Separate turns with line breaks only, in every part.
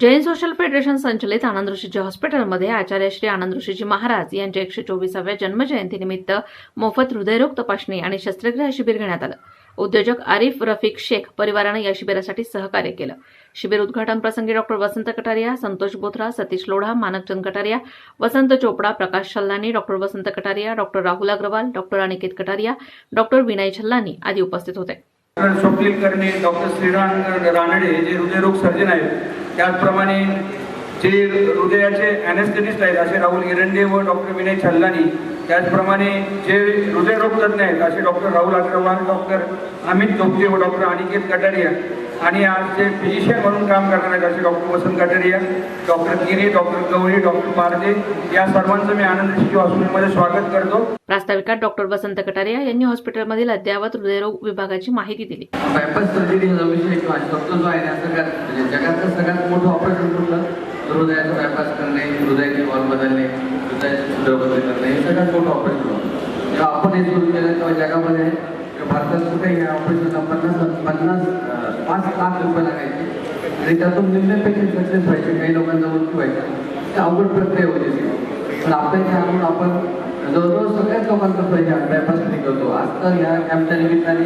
Jain social federation संचलित आनंद ऋषीजी हॉस्पिटलमध्ये आचार्य श्री आनंद ऋषीजी महाराज यांच्या एकशे चोवीसाव्या जन्मजयंतीनिमित्त मोफत हृदयरोग तपासणी आणि शस्त्रक्रिया शिबिर घेण्यात आलं. उद्योजक आरिफ रफिक शेख परिवारानं या शिबिरासाठी सहकार्य केलं. शिबिर उद्घाटन प्रसंगी doctor Vasant Kataria Santosh Bothra Satish Lodha Manakchand Kataria Vasant Chopda Prakash Chhallani doctor Vasant Kataria doctor Rahul Agarwal doctor Aniket Kataria doctor Vinay Chhallani आदी उपस्थित होते.
डॉक्टर स्वप्नील कर्णे डॉक्टर श्रीराम रानडे जे हृदयरोग सर्जन आहेत त्याचप्रमाणे जे हृदयाचे अॅनेस्थेटिस्ट आहेत असे राहुल एरंडे व डॉक्टर विनय छल्लानी त्याचप्रमाणे जे हृदयरोग तज्ज्ञ आहेत असे डॉक्टर राहुल अग्रवाल डॉक्टर अमित चोपटे व डॉक्टर अनिकेत कटारिया आणि आज जे फिजिशियन म्हणून काम करणार असे doctor Vasant Kataria doctor Giri doctor Gawali doctor Parde या सर्वांचं मी आनंद शिशू हॉस्पिटलमध्ये स्वागत करतो.
प्रास्ताविकात डॉक्टर वसंत कटारिया यांनी हॉस्पिटलमधील अद्ययावत हृदयरोग विभागाची माहिती दिली.
बायपास सर्जरी हा विषय किंवा जो आहे सगळ्यात म्हणजे जगातलं सगळ्यात मोठं ऑपरेशन कुठलं? हृदयाचं बायपास करणे हृदयाची वॉल बदलणे हृदयाची सुद्धा बदल करणे हे सगळ्यात मोठं ऑपरेशन आपण हे सुरू केलं तेव्हा जगामध्ये भारतात कुठेही या ऑपरेशनला पन्नास पन्नास पाच लाख रुपये लागायचे आणि त्यातून निम्मे पेशंट सक्सेस व्हायचे काही लोकांचा मृत्यू व्हायचा ते अवघड प्रक्रिया होती पण आपल्या इथे आपण जवळजवळ सगळ्याच लोकांचा पैसे बायपास करतो. आज तर ह्या कॅम्पच्या निमित्ताने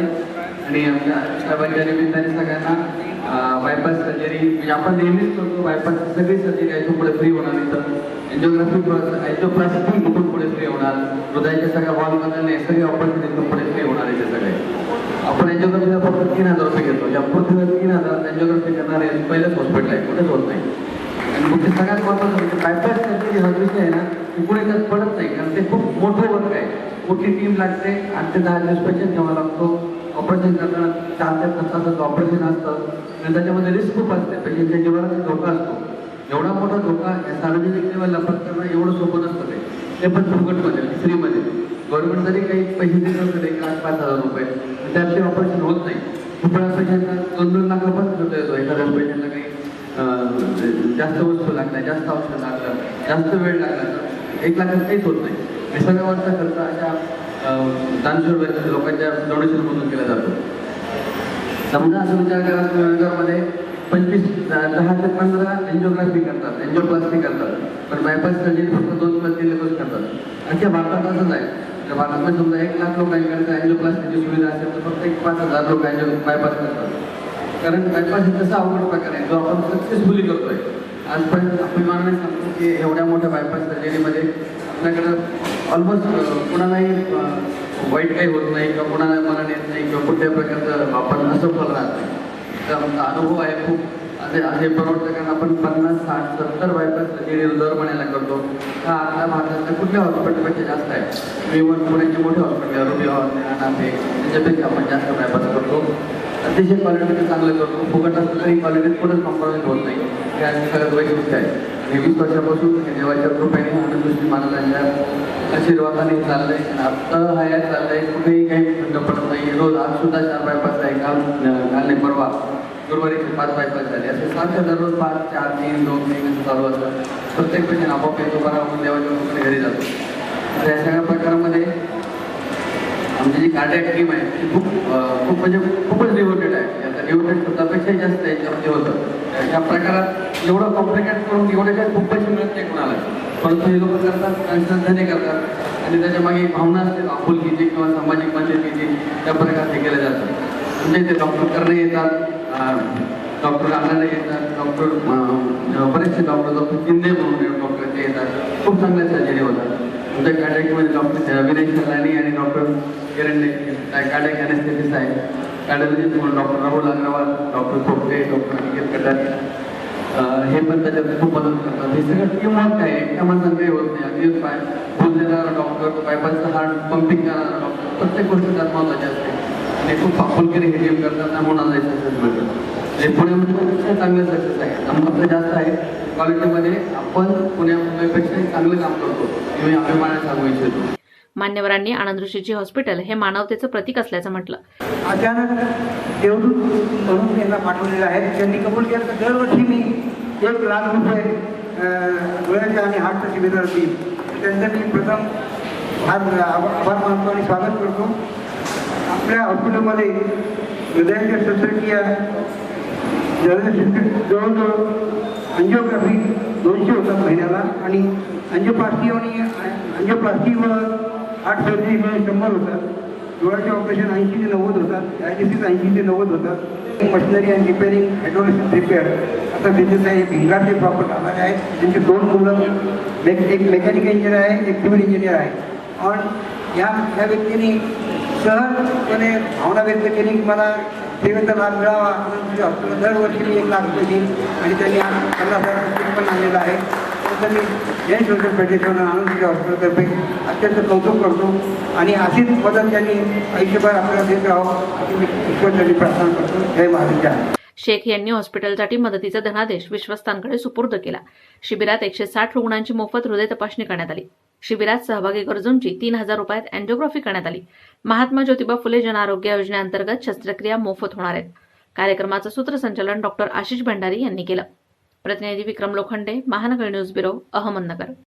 आणि आमच्या साहेबांच्या निमित्ताने सगळ्यांना बायपास सर्जरी म्हणजे आपण नेहमीच करतो बायपास सगळी सर्जरी याच्यापुढे फ्री होणार इथं एन्जिओग्राफी एन्जिओप्लास्टी कुठून पुढे फ्री होणार. हृदयाच्या सगळ्या वॉल बदलणे ऑपरेशन इथून पुढे फ्री होणार आहे सगळे. आपण एन्जिओग्राफीला फक्त तीन हजार रुपये घेतो. या पृथ्वीवर तीन हजार एन्जिओग्राफी करणारे पहिलंच हॉस्पिटल आहे कुठेच होत नाही. आणि मग ते सगळ्यात महत्त्वाचं म्हणजे बायपास सर्जरी हा विषय आहे ना ते पुढे त्यात पडत नाही कारण ते खूप मोठं वर्क आहे. मोठी टीम लागते आठ ते दहा दिवस पेशंट घ्यावा लागतो. ऑपरेशन करताना चार ते पाच तासाचं ऑपरेशन असतं. आणि त्याच्यामध्ये रिस्क खूप असते. पेशंटच्या जीवनाचा धोका असतो. एवढा मोठा धोका या सार्वजनिक लेवलला करणं एवढं सोपं नसतं ते ते पण फुकटमध्ये फ्रीमध्ये गव्हर्नमेंट जरी काही पैसे देत असतं एक लाख पाच हजार रुपये त्यात ते ऑपरेशन होत नाही. खूप वेळा पेशंटला दोन दोन लाख रुपये खर्च येतो. एखाद्या पेशंटला काही जास्त वस्तू लागल्या जास्त औषध लागलं जास्त वेळ लागला तर एक लाखात काहीच होत नाही. निसर्गावरचा खर्च अशा दानशूर लोकांच्या डोनेशनमधून केला जातो. समजा असं विचार करा तुम्ही पंचवीस दहा ते पंधरा एन्जिओग्राफी करतात एन्जिओप्लास्टी करतात. पण बायपास सर्जरी फक्त दोन प्लस तीन लोकच करतात. अख्ख्या भारतात असंच आहे. तर भारतामध्ये समजा एक लाख लोकांकडे एन्जिओप्लास्टीची सुविधा असेल तर फक्त एक पाच हजार लोक एन्जिओ बायपास करतात. कारण बायपास हे तसा अवघड प्रकार आहे? जो आपण सक्सेसफुली करतोय. आजपर्यंत अभिमानाने सांगतो की एवढ्या मोठ्या बायपास सर्जरीमध्ये आपल्याकडं ऑलमोस्ट कुणालाही वाईट काही होत नाही किंवा कुणाला मनात येत नाही किंवा कुठल्याही प्रकारचं आपण असफल राहत नाही तर आमचा अनुभव आहे खूप असे असे प्रवर्तकांना आपण पन्नास साठ सत्तर बायपास सर्जरी दर महिन्याला करतो. हा आता भारतातल्या कुठल्या हॉस्पिटलपेक्षा जास्त आहे इव्हन पुण्याचे मोठे हॉस्पिटल रुबी हॉस्पिटल नाथे त्याच्यापेक्षा आपण जास्त बायपास करतो. अतिशय क्वालिटीचं चांगलं करतो. फुकट असलं तरी क्वालिटीत कुठंच कॉम्प्रोमाइज होत नाही. हे आणि सगळ्यात वाईट गोष्ट आहे. आणि वीस वर्षापासून हे देवाच्या कृपेने आनंदृष्टी महाराजांच्या आशीर्वादाने चाललंय. आणि आता हयात चाललंय. कुठेही काही खंड पडत नाही रोज आज सुद्धा चार बायपास आहे काल काल नाही परवा गुरुवारी पाच बायपास झाले. असे सारखं दररोज पाच चार तीन दोन तीन असं चालू असतं. प्रत्येक पेशंट आपोआप येतो बरा होऊन देवाच्या घरी जातो. तर या सगळ्या प्रकारामध्ये आमची जी कार्डियक टीम आहे ती खूप खूप म्हणजे खूपच डिवोटेड आहे. आता डिवोटेड शब्दापेक्षाही जास्त याच्यामध्ये होतं. या प्रकारात एवढं कॉम्प्लिकेट करून एवढे काही खूप पैसे मिळत नाही कोणाला. परंतु हे लोक करतात आणि करतात. आणि त्याच्यामागे भावना असते आपुलकीची किंवा सामाजिक मदतीची त्या प्रकारे केल्या जातात म्हणजे ते डॉक्टर करणे येतात डॉक्टर आनंद येतात डॉक्टर बरेचसे डॉक्टर डॉक्टर किंदे म्हणून डॉक्टर ते येतात. खूप चांगल्या सर्जरी होतात. आमच्या कार्डियकमध्ये डॉक्टर विनय खलानी आणि डॉक्टर किरण कार्डियक अॅनेस्थेटिस्ट आहे. कार्डियोलॉजिस्ट म्हणून doctor Rahul Agarwal doctor Khopte doctor Niket Katari. हे पण त्याच्यात खूप मदत करतात. हे सगळं टीम वर्क आहे. एकट्या माणसानं काही होत नाही. अगदी पाय बोलले जाणारा डॉक्टर बायपासचं हार्ट पंपिंग करणारा डॉक्टर प्रत्येक गोष्ट त्यात महत्त्वाची असते. आणि खूप आपुलकीने हे टीम करतात त्यामुळे मला सक्सेस मिळतं हे पुण्यामध्ये चांगलं सक्सेस आहे. नंबर जास्त आहे. क्वालिटीमध्ये आपण पुण्यापेक्षाही चांगलं काम करतो. हे मी अभिमानाने सांगू इच्छितो.
मान्यवरांनी आनंद ऋषीजी हॉस्पिटल हे मानवतेचं प्रतीक असल्याचं म्हटलं.
अचानक देवदूत म्हणून त्यांना पाठवलेलं आहे. त्यांनी कबूल केलं तर दरवर्षी मी एक लाख रुपये डोळ्याच्या आणि हार्टच्या शिबिरावर देईन त्यांचं मी प्रथम आभार मानतो आणि स्वागत करतो. आपल्या हॉस्पिटलमध्ये हृदयाच्या शस्त्रक्रिया जवळजवळ अंजिओग्राफी दोनशे होतात महिन्याला आणि अंजिओप्लास्टी आणि अंजिओप्लास्टी व आठ सर्जरी मिळून शंभर होतात. डोळ्याचे ऑपरेशन ऐंशी ते नव्वद होतात. डायलिसिस ऐंशी ते नव्वद होतात. Machinery and repairing hydrolysis repair आता बिझनेस आहे. भिंगारचे प्रॉपर कामाचे आहेत. त्यांचे दोन मुलं मेक एक मेकॅनिकल इंजिनियर आहे एक सिव्हिल इंजिनियर आहे. आणि या या व्यक्तीने सहजपणे भावना व्यक्त केली की मला देवेंद्र लाभ मिळावा म्हणून हॉस्पिटल दरवर्षी मी एक लाख रुपये देईन आणि त्यांनी पन्नास हजार रुपये पण आणलेलं आहे. तर मी जैन सोशल फेडरेशन आनंद हॉस्पिटलतर्फे अत्यंत कौतुक करतो आणि अशीच मदत त्यांनी आयुष्यभर आपल्याला देत राहावं अशी मी ईश्वरसाठी प्रार्थना करतो. जय महाराज
शेख यांनी हॉस्पिटलसाठी मदतीचा धनादेश विश्वस्तांकडे सुपूर्द केला. शिबिरात एकशे साठ रुग्णांची मोफत हृदय तपासणी करण्यात आली. शिबिरात सहभागी गरजूंची तीन हजार रुपयात अँजिओग्राफी करण्यात आली. महात्मा ज्योतिबा फुले जन आरोग्य योजनेअंतर्गत शस्त्रक्रिया मोफत होणार आहेत. कार्यक्रमाचं सूत्रसंचालन डॉक्टर आशिष भंडारी यांनी केलं. प्रतिनिधी विक्रम लोखंडे महानगर न्यूज ब्युरो अहमदनगर.